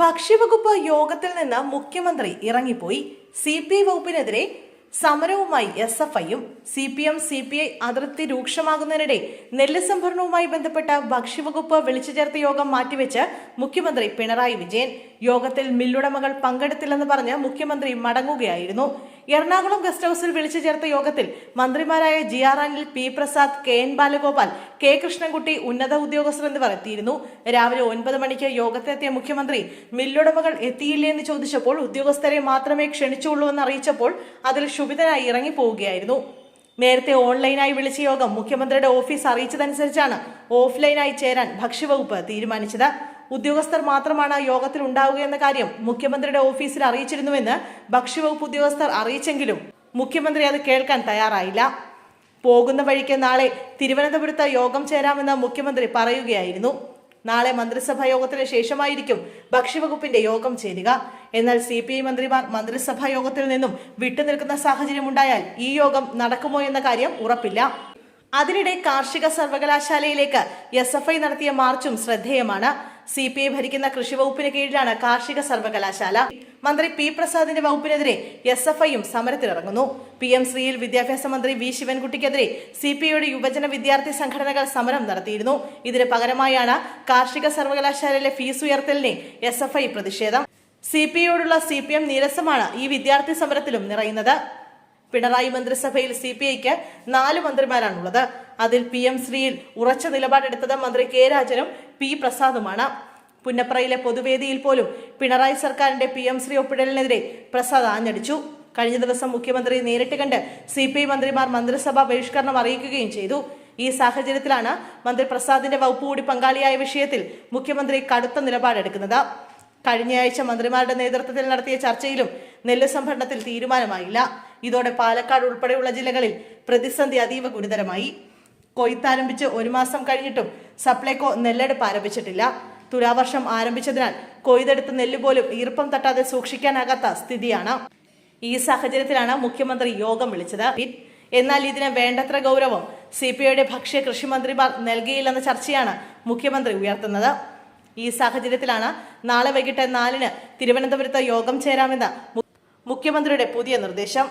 ഭക്ഷ്യവകുപ്പ് യോഗത്തിൽ നിന്ന് മുഖ്യമന്ത്രി ഇറങ്ങിപ്പോയി. സി പി ഐ വകുപ്പിനെതിരെ സമരവുമായി എസ് എഫ് ഐയും C P M C P I അതിർത്തി രൂക്ഷമാകുന്നതിനിടെ നെല്ല് സംഭരണവുമായി ബന്ധപ്പെട്ട ഭക്ഷ്യവകുപ്പ് വിളിച്ചു ചേർത്ത യോഗം മാറ്റിവെച്ച് മുഖ്യമന്ത്രി പിണറായി വിജയൻ. യോഗത്തിൽ മില്ലുടമകൾ പങ്കെടുത്തില്ലെന്ന് പറഞ്ഞ് മുഖ്യമന്ത്രി മടങ്ങുകയായിരുന്നു. എറണാകുളം ഗസ്റ്റ് ഹൌസിൽ വിളിച്ചു ചേർത്ത യോഗത്തിൽ മന്ത്രിമാരായ G R Anil P Prasad K N Balagopal K Krishnankutty ഉന്നത ഉദ്യോഗസ്ഥർ എന്നിവർ എത്തിയിരുന്നു. രാവിലെ ഒൻപത് മണിക്ക് യോഗത്തിലെത്തിയ മുഖ്യമന്ത്രി മില്ലുടമകൾ എത്തിയില്ലേ എന്ന് ചോദിച്ചപ്പോൾ ഉദ്യോഗസ്ഥരെ മാത്രമേ ക്ഷണിച്ചുള്ളൂ എന്ന് അറിയിച്ചപ്പോൾ അതിൽ ക്ഷുഭിതനായി ഇറങ്ങിപ്പോവുകയായിരുന്നു. നേരത്തെ ഓൺലൈനായി വിളിച്ച യോഗം മുഖ്യമന്ത്രിയുടെ ഓഫീസ് അറിയിച്ചതനുസരിച്ചാണ് ഓഫ്ലൈനായി ചേരാൻ ഭക്ഷ്യവകുപ്പ് തീരുമാനിച്ചത്. ഉദ്യോഗസ്ഥർ മാത്രമാണ് യോഗത്തിൽ ഉണ്ടാവുകയെന്ന കാര്യം മുഖ്യമന്ത്രിയുടെ ഓഫീസിൽ അറിയിച്ചിരുന്നുവെന്ന് ഭക്ഷ്യവകുപ്പ് ഉദ്യോഗസ്ഥർ അറിയിച്ചെങ്കിലും മുഖ്യമന്ത്രി അത് കേൾക്കാൻ തയ്യാറായില്ല. പോകുന്ന വഴിക്ക് നാളെ തിരുവനന്തപുരത്ത് യോഗം ചേരാമെന്ന് മുഖ്യമന്ത്രി പറയുകയായിരുന്നു. നാളെ മന്ത്രിസഭാ യോഗത്തിന് ശേഷമായിരിക്കും ഭക്ഷ്യവകുപ്പിന്റെ യോഗം ചേരുക. എന്നാൽ സി പി ഐ മന്ത്രിമാർ മന്ത്രിസഭാ യോഗത്തിൽ നിന്നും വിട്ടുനിൽക്കുന്ന സാഹചര്യമുണ്ടായാൽ ഈ യോഗം നടക്കുമോ എന്ന കാര്യം ഉറപ്പില്ല. അതിനിടെ കാർഷിക സർവകലാശാലയിലേക്ക് എസ് എഫ് ഐ നടത്തിയ മാർച്ചും ശ്രദ്ധേയമാണ്. സി പി ഐ ഭരിക്കുന്ന കൃഷി വകുപ്പിന് കീഴിലാണ് കാർഷിക സർവകലാശാല. മന്ത്രി പി പ്രസാദിന്റെ വകുപ്പിനെതിരെ എസ് എഫ് ഐയും സമരത്തിലിറങ്ങുന്നു. പി എം ശ്രീയിൽ വിദ്യാഭ്യാസ മന്ത്രി വി ശിവൻകുട്ടിക്കെതിരെ സി പി ഐയുടെ യുവജന വിദ്യാർത്ഥി സംഘടനകൾ സമരം നടത്തിയിരുന്നു. ഇതിന് പകരമായാണ് കാർഷിക സർവകലാശാലയിലെ ഫീസ് ഉയർത്തലിനെ എസ് എഫ് ഐ പ്രതിഷേധം. സി പി ഐയോടുള്ള സി പി എം നീരസമാണ് ഈ വിദ്യാർത്ഥി സമരത്തിലും നിറയുന്നത്. പിണറായി മന്ത്രിസഭയിൽ സി പി ഐക്ക് നാല് മന്ത്രിമാരാണുള്ളത്. അതിൽ പി എം ശ്രീയിൽ ഉറച്ച നിലപാടെടുത്തത് മന്ത്രി കെ രാജനും പി പ്രസാദുമാണ്. പുന്നപ്രയിലെ പൊതുവേദിയിൽ പോലും പിണറായി സർക്കാരിന്റെ പി എം ശ്രീ ഒപ്പിടലിനെതിരെ പ്രസാദ് ആഞ്ഞടിച്ചു. കഴിഞ്ഞ ദിവസം മുഖ്യമന്ത്രി നേരിട്ട് കണ്ട് സി പി ഐ മന്ത്രിമാർ മന്ത്രിസഭാ ബഹിഷ്കരണം അറിയിക്കുകയും ചെയ്തു. ഈ സാഹചര്യത്തിലാണ് മന്ത്രി പ്രസാദിന്റെ വകുപ്പ് കൂടി പങ്കാളിയായ വിഷയത്തിൽ മുഖ്യമന്ത്രി കടുത്ത നിലപാടെടുക്കുന്നത്. കഴിഞ്ഞയാഴ്ച മന്ത്രിമാരുടെ നേതൃത്വത്തിൽ നടത്തിയ ചർച്ചയിലും നെല്ല് സംഭരണത്തിൽ തീരുമാനമായില്ല. ഇതോടെ പാലക്കാട് ഉൾപ്പെടെയുള്ള ജില്ലകളിൽ പ്രതിസന്ധി അതീവ ഗുരുതരമായി. കൊയ്ത്താരംഭിച്ച് ഒരു മാസം കഴിഞ്ഞിട്ടും സപ്ലൈകോ നെല്ലെടുപ്പ് ആരംഭിച്ചിട്ടില്ല. തുലാവർഷം ആരംഭിച്ചതിനാൽ കൊയ്തെടുത്ത നെല്ല് പോലും ഈർപ്പം തട്ടാതെ സൂക്ഷിക്കാനാകാത്ത സ്ഥിതിയാണ്. ഈ സാഹചര്യത്തിലാണ് മുഖ്യമന്ത്രി യോഗം വിളിച്ചത്. എന്നാൽ ഇതിന് വേണ്ടത്ര ഗൗരവം സി പി ഐയുടെ ഭക്ഷ്യ കൃഷി മന്ത്രിമാർ നൽകിയില്ലെന്ന ചർച്ചയാണ് മുഖ്യമന്ത്രി ഉയർത്തുന്നത്. ഈ സാഹചര്യത്തിലാണ് നാളെ വൈകിട്ട് നാലിന് തിരുവനന്തപുരത്ത് യോഗം ചേരാമെന്ന മുഖ്യമന്ത്രിയുടെ പുതിയ നിർദ്ദേശം.